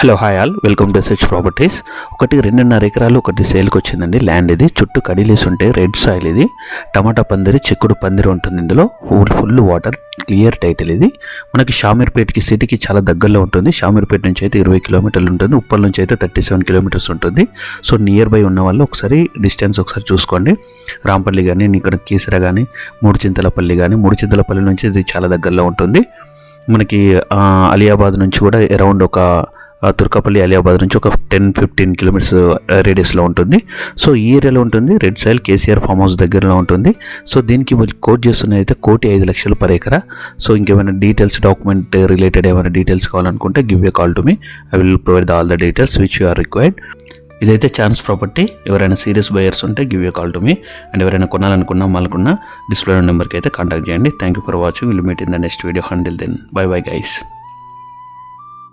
Hello hi all. Welcome to such properties ఒకటి రెండున్నర ఎకరాలు ఒకటి సేల్కి వచ్చిందండి. ల్యాండ్ ఇది. చుట్టూ కడిలేసి ఉంటే రెడ్ సాయిల్ ఇది. టమాటా పందిరి చిక్కుడు పందిరి ఉంటుంది ఇందులో. Full full water clear title ఇది. మనకి షామీర్పేట్కి సిటీకి చాలా దగ్గరలో ఉంటుంది. షామీర్పేట నుంచి అయితే ఇరవై కిలోమీటర్లు ఉంటుంది. ఉప్పల్ నుంచి అయితే థర్టీ సెవెన్ కిలోమీటర్స్ ఉంటుంది. సో నియర్ బై ఉన్న వాళ్ళు ఒకసారి డిస్టెన్స్ ఒకసారి చూసుకోండి. రాంపల్లి కానీ ఇక్కడ కీసర కానీ మూడు చింతలపల్లి కానీ మూడుచింతలపల్లి నుంచి ఇది చాలా దగ్గరలో ఉంటుంది. మనకి అలియాబాద్ నుంచి కూడా అరౌండ్ ఒక తుర్కపల్లి అలియాబాద్ నుంచి ఒక టెన్ ఫిఫ్టీన్ కిలోమీటర్స్ రేడియస్లో ఉంటుంది. సో ఈ ఏరియాలో ఉంటుంది red soil KCR farm house దగ్గరలో ఉంటుంది. సో దీనికి కోట్ చేస్తున్నది అయితే కోటి ఐదు లక్షలు పర్ ఎకరా. సో ఇంకేమైనా డీటెయిల్స్ డాక్యుమెంట్ రిలేటెడ్ ఏమైనా డీటెయిల్స్ కావాలనుకుంటే give a call to me. I will provide all the details which you are required. ఇదైతే ఛాన్స్ ప్రాపర్టీ. ఎవరైనా సీరియస్ బయర్స్ ఉంటే give a call to me. And ఎవరైనా కొనాలనుకున్నా మాలకున్నా డిస్ప్లే నెంబర్కి అయితే కాంటాక్ట్ చేయండి. Thank you for watching. Will meet in the next video. Until then bye bye guys